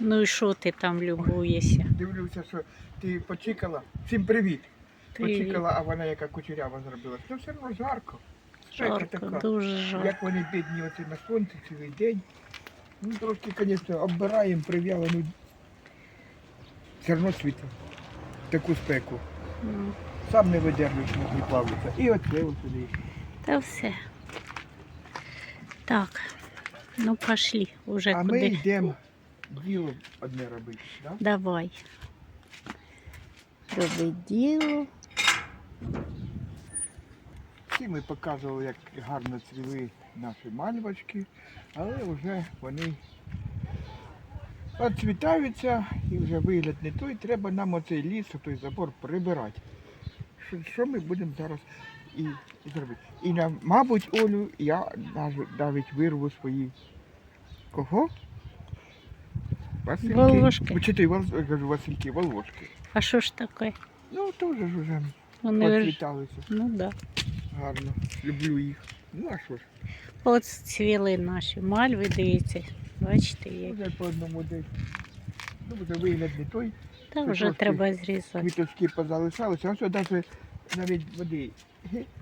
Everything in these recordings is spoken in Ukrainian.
Ну і що ти там любуєшся? Дивлюся, що ти почекала. Всім привіт. Привіт. Почекала, а вона яка кучерява зробила. Ну все одно жарко. Жарко, така. дуже жарко. Як вони бідні оці на сонці цілий день. Ну трошки, звісно, оббираємо прив'яли, ну все одно світло. Таку спеку. Ну, Сам не видержуєш, не плавиться. І оце ось сюди. Та все. Так, ну пошли уже А ми куди. йдемо діло одне робити. Да? Давай. Роби діло. Всі ми показували, як гарно цвіли наші мальвочки, але вже вони відцвітаються і вже вигляд не той. Треба нам оцей ліс, той забор прибирати. Що, що ми будемо зараз і, і зробити? І на, мабуть, Олю, я навіть вирву свої кого? Васильки. Волошки. Чи ти я кажу, Васильки, волошки. А що ж таке? Ну, теж ж вже Вони ж... Ну да. Гарно. Люблю їх. Ну а що ж? От цвіли наші мальви, дивіться. Бачите, як. Вже по одному десь. Ну, буде вигляд не той. Та вже трошки треба зрізати. Квіточки позалишалися. А що навіть навіть води.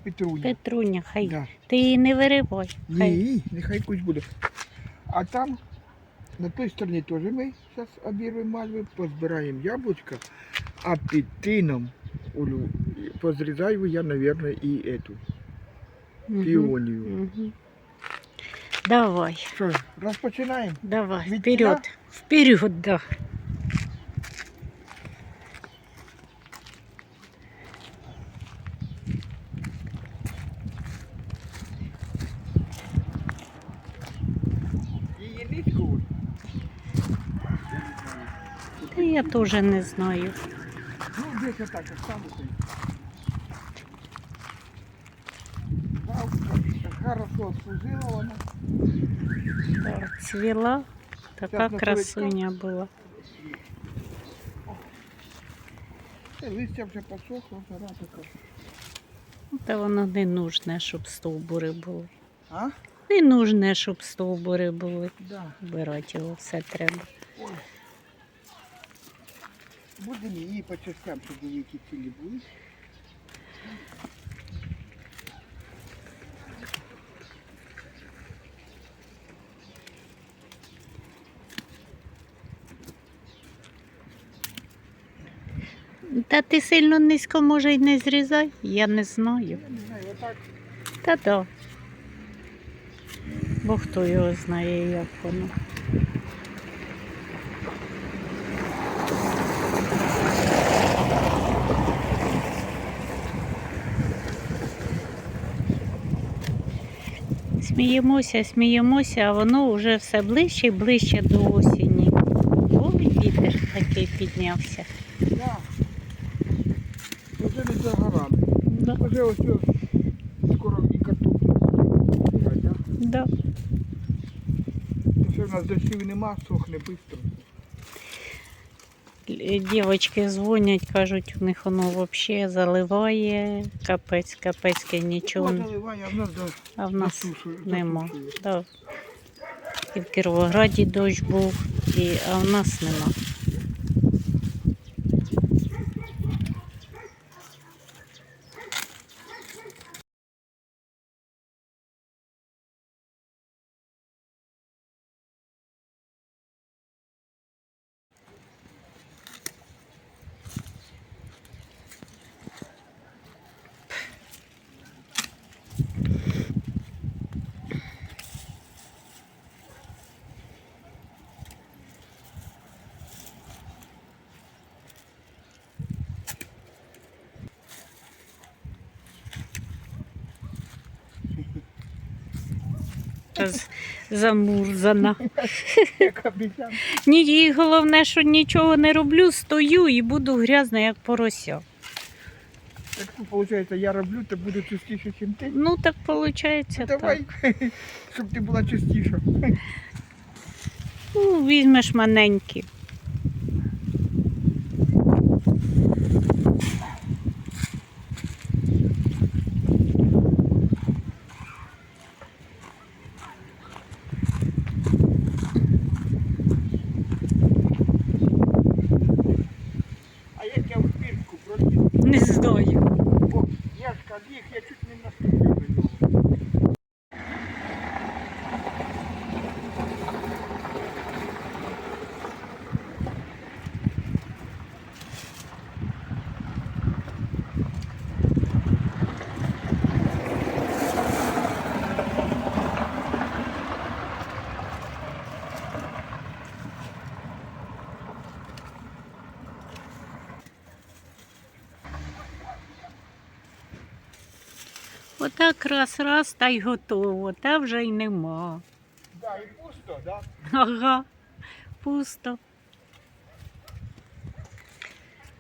Петруня. Петруня, хай. Да. Ти її не виривай. Хай. Ні, нехай кусь буде. А там, на той стороні теж ми зараз обірвемо мальви, позбираємо яблучка, а під тином, позрізаю я, мабуть, і эту, піонію. Угу. Давай, Що, розпочинаємо? давай, вперед. Вперед, да. Її нитку. Та я теж не знаю. Ну, десь отак остануся. Хорошо служила вона. Так, цвіла. Така красуня була. Та Листя вже посохло, жара така. Та воно не нужне, щоб стовбури були. А? Не нужне, щоб стовбури були. Да. Вбирати його все треба. Ой. Будемо її по частям, щоб які цілі були. Та ти сильно низько може й не зрізай, я не знаю. Я не знаю, отак. Та да. Бо хто його знає, як воно. Сміємося, сміємося, а воно вже все ближче і ближче до осені. Ой, вітер такий піднявся. Да. Вже не за горами. Да, Вже ось скоро і картоплю. да? Все, в нас дощів нема, сохне швидко. Дівчатки дзвонять, кажуть, у них воно взагалі заливає, капець, капецьке нічого, не- заливає, а в нас нема. Да. І в Кіровограді дощ був, і, а в нас нема. З- Замурзана. Ні, і головне, що нічого не роблю, стою і буду грязна, як порося. Так виходить, я роблю, то буде чистіше, ніж ти. Ну так виходить так. Давай, щоб ти була чистіша. Ну, візьмеш маленькі. Отак раз-раз та й готово, та вже й нема. Да, і пусто, да? Ага, пусто.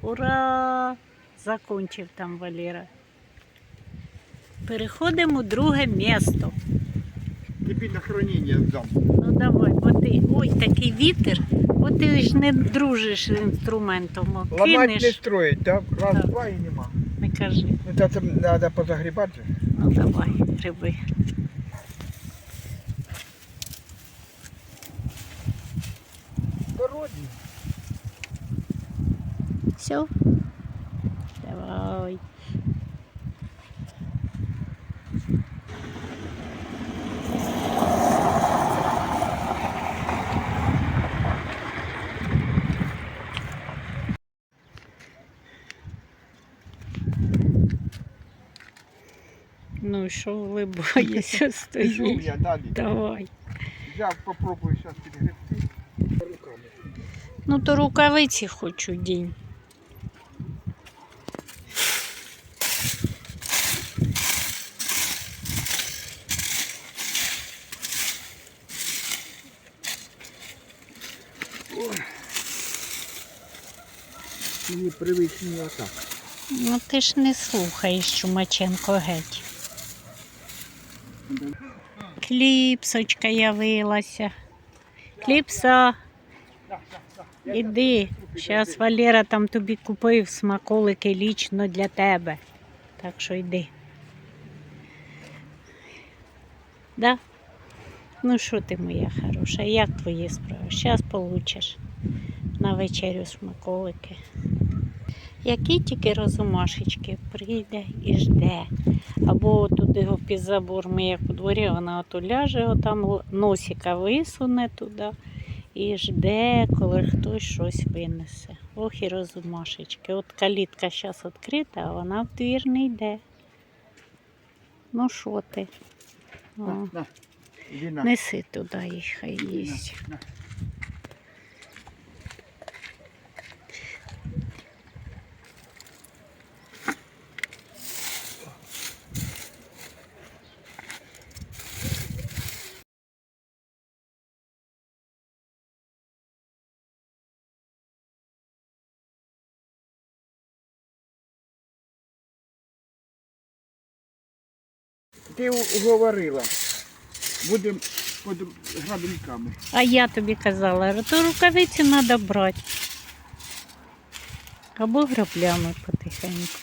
Ура! Закончив там Валера. Переходимо у друге місто. Тобі на хранення здам. Ну давай, бо ти. Ой, такий вітер, бо ти ж не дружиш з інструментом. Ламати не Кинеш, строїть, да? Раз, Так. два і нема. не кажи. Ну, та це треба позагрібати. Ну давай, гриби. Все? Давай. Ну що Пішов стоїть? я далі. Давай. Взяв, попробую зараз підгребти. Руками. Ну то рукавиці хочу дінь. Мені привичні отак. Ну ти ж не слухаєш Чумаченко геть. Кліпсочка явилася. Кліпса, іди. Зараз Валера там тобі купив смаколики лічно для тебе. Так що йди. Да? Ну що ти, моя хороша, як твої справи? Зараз получиш на вечерю смаколики. Які тільки розумашечки прийде і жде. Або туди його під забор, ми як у дворі, вона ото ляже, отам носика висуне туди і жде, коли хтось щось винесе. Ох і розумашечки. От калітка зараз відкрита, а вона в двір не йде. Ну що ти? О, неси туди їх, хай їсть. Ти говорила. Будемо під грабельками. А я тобі казала, то рукавиці треба брати. Або граблями потихеньку.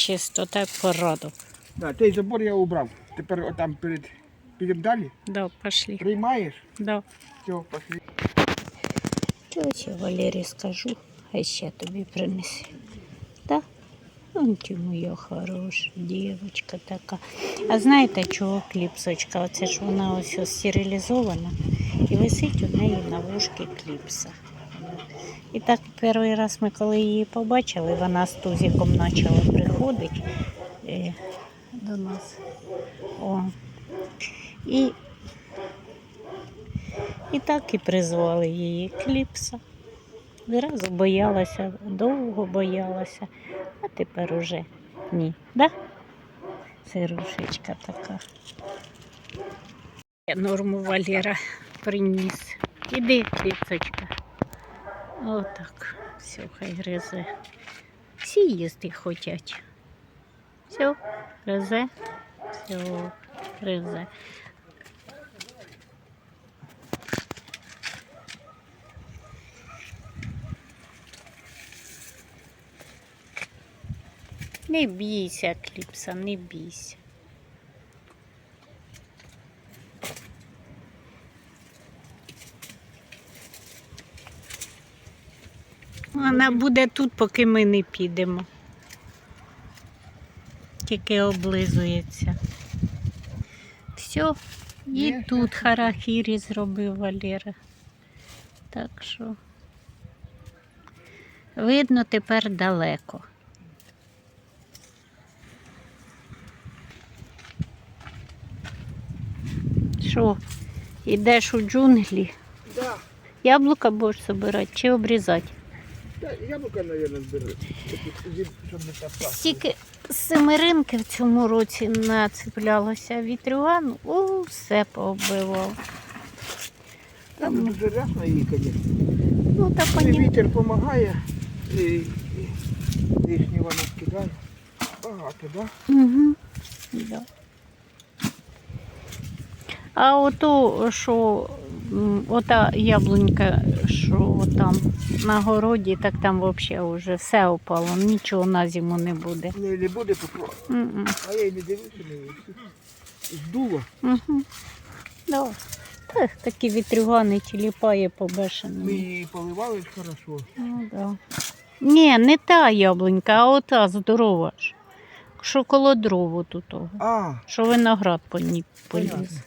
чистота порядок. Да, той забор я убрав. Тепер отам перед. Підемо далі. Да, пошли. Приймаєш? Да. Все, пошли. Тьоті Валері скажу, а ще тобі принесе. Так? Он ти моя хороша дівчинка така. А знаєте, чого кліпсочка? Оце ж вона ось ось стерилізована і висить у неї на вушки кліпса. І так перший раз ми коли її побачили, вона з тузиком почала приходити е, до нас. О. І і так і призвали її Кліпса. Зразу боялася, довго боялася, а тепер уже ні. Да? Сирушечка така. Норму Валера приніс. Іди, кліпсочка. Отак. Все, хай гризе. Всі їсти хочуть. Все, резе, все, резе. Не бійся, кліпса, не бійся. Вона буде тут, поки ми не підемо. Тільки облизується. Все, і Є, тут харахірі зробив Валера. Так що видно тепер далеко. Що, ідеш у джунглі? Да. Яблука будеш збирати чи обрізати? Яблука, мабуть. Стільки семеринки в цьому році нацеплялося вітрюган, усе пооббивав. Там дуже рясно її, звісно. Ну, вітер допомагає, лишні вона скидає. Багато, так? Да? Угу. Да. А ото, що ота яблунька, що там на городі, так там взагалі вже все опало, нічого на зиму не буде. Не, не буде. М-м. А я й не дивився на неї. Здуло. Угу. Да. Та, такі вітрюгани тіліпає по Ми її поливали хорошо. Ну, да. Ні, не та яблунька, а ота здорова ж. Що коло дрову тут того. А, Що виноград по ній поліз. Понятно.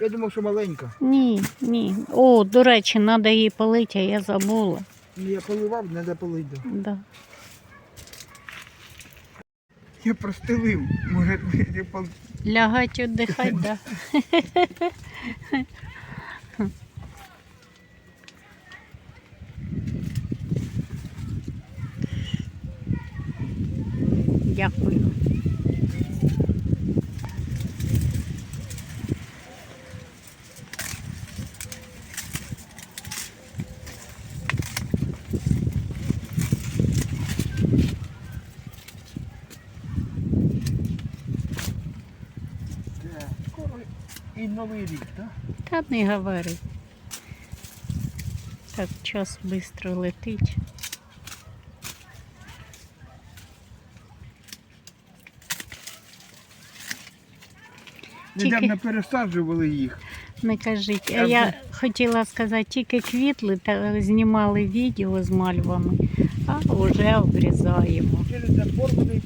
Я думав, що маленька. Ні, ні. О, до речі, треба її полити, а я забула. Ну, Я поливав, треба полити. Да. Я простелив. Може, я пол... Лягать віддихати, да. Дякую. Да, Скоро і новий рік, так? Та не говори. Так час швидко летить. Тільки- Недавно пересаджували їх. Не кажіть. А я хотіла сказати, тільки квітли та знімали відео з мальвами, а вже обрізаємо Через забор вони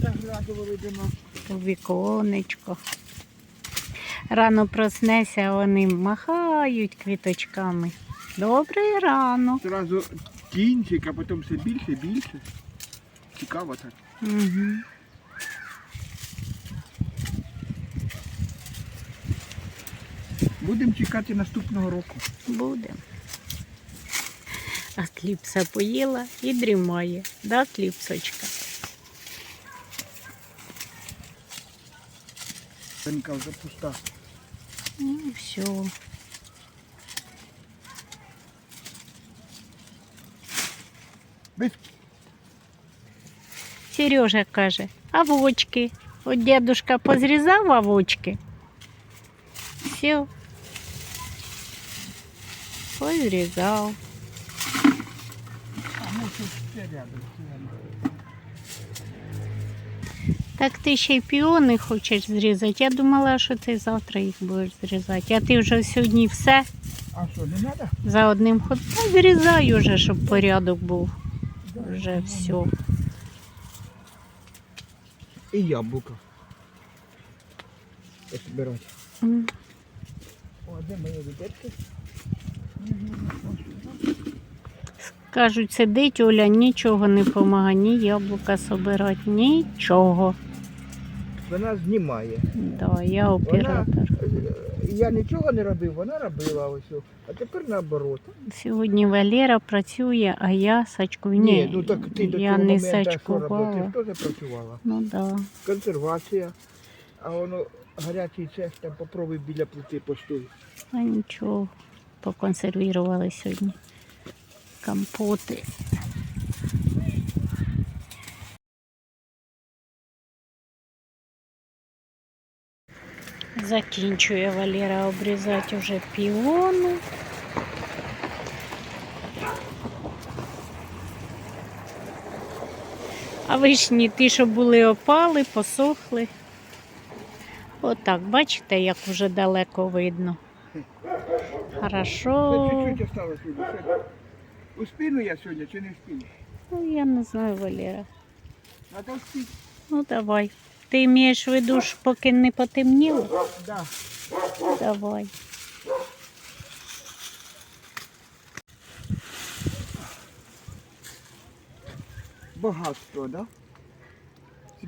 заглядували до нас. віконечко. Рано проснеся, вони махають квіточками. Добрий ранок. Зразу кінчик, а потім все більше і більше. Цікаво так. Угу. Будемо чекати наступного року. Буде. А кліпса поїла і дрімає. Да, кліпсочка? Пенька вже пуста. Ну, все. Сережа каже, авочки. От дедушка позрізав авочки. Все. Позрізав. а, ну, тут рядом. Так ти ще й піони хочеш зрізати. Я думала, що ти завтра їх будеш зрізати. А ти вже сьогодні все А що, не треба? за одним ходом. Та зрізай уже, щоб порядок був. Вже все. І яблука. Збирати. М. О, де моє відерки? Кажуть, сидить Оля, нічого не допомагає, ні яблука собирати, нічого. Вона знімає. Да, я оператор. Е, Я нічого не робив, вона робила ось. А тепер наоборот. Сьогодні Валера працює, а я сачкую. Ні, Ні, ну так ти до я цього не моменту що робила? Ти теж працювала. Ну да. Консервація. А воно гарячий цех, там попробуй біля плити постой. А нічого, поконсервували сьогодні. Компоти. Закінчує Валера обрізати вже піони. А вишні ті, що були опали, посохли. Отак, бачите, як уже далеко видно. Хорошо. чуть-чуть осталось, Успіну я сьогодні чи не вспіну? Ну, я не знаю, Валера. Надо вспіти. Ну, давай. Ти маєш в виду, ж поки не потемніло? Да. Давай. Багатство, да?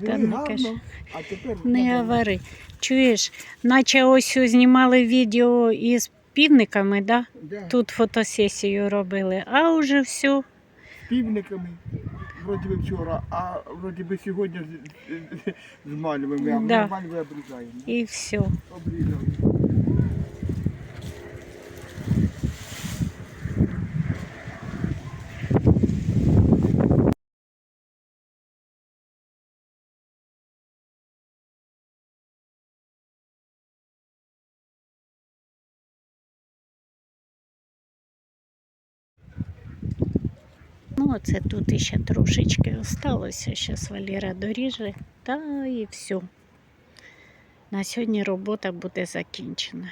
Та не гарно, кажи. а тепер Не говори. Чуєш, наче ось знімали відео із півниками, да? Да. Тут фотосесію робили, а вже все. півниками. Вроді би вчора, а вроді би сьогодні змалюємо, а Да. обрізаємо. І все. Обрізали. Ну, оце тут іще трошечки осталося. Зараз Валера доріже, та і все. На сьогодні робота буде закінчена.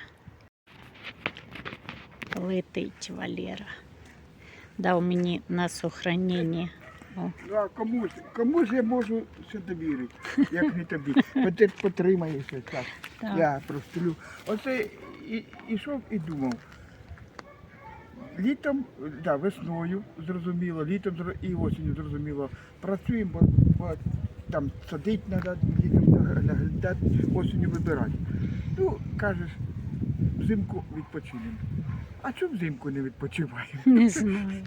Летить Валера. Дав мені на сохранення. Да, комусь, комусь я можу ще довірити, як не тобі. Ти потримаєшся так. так. Я простелю. Оце і, ішов і думав. Літом, да, весною зрозуміло, літом і осінню зрозуміло. Працюємо, бо, бо там садити треба, літом наглядати, осінню вибирати. Ну, кажеш, взимку відпочинемо. А чому взимку не відпочиваємо? Не знаю.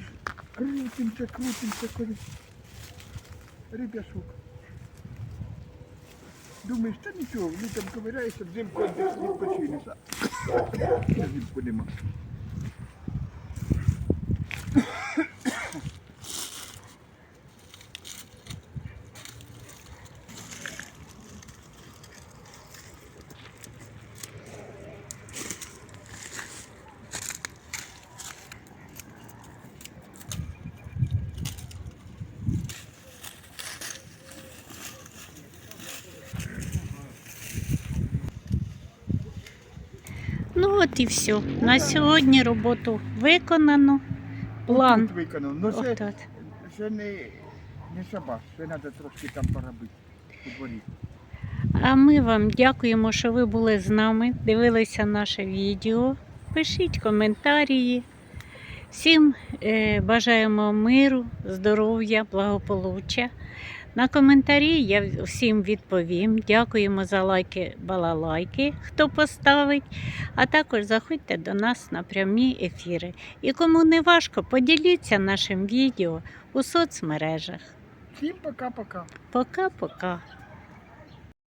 Крутимося, крутимося, коли. Рибяшок. Думаєш, та нічого, літом ковиряєшся, взимку відпочинеш. Взимку нема. Ну от і все. На сьогодні роботу виконано. План. Тут виконав. Ну це, Отак. це не, не шабаш, це треба трошки там поробити у дворі. А ми вам дякуємо, що ви були з нами, дивилися наше відео. Пишіть коментарі. Всім е, бажаємо миру, здоров'я, благополуччя. На коментарі я всім відповім. Дякуємо за лайки, балалайки, хто поставить. А також заходьте до нас на прямі ефіри. І кому не важко, поділіться нашим відео у соцмережах. Всім пока-пока. Пока-пока.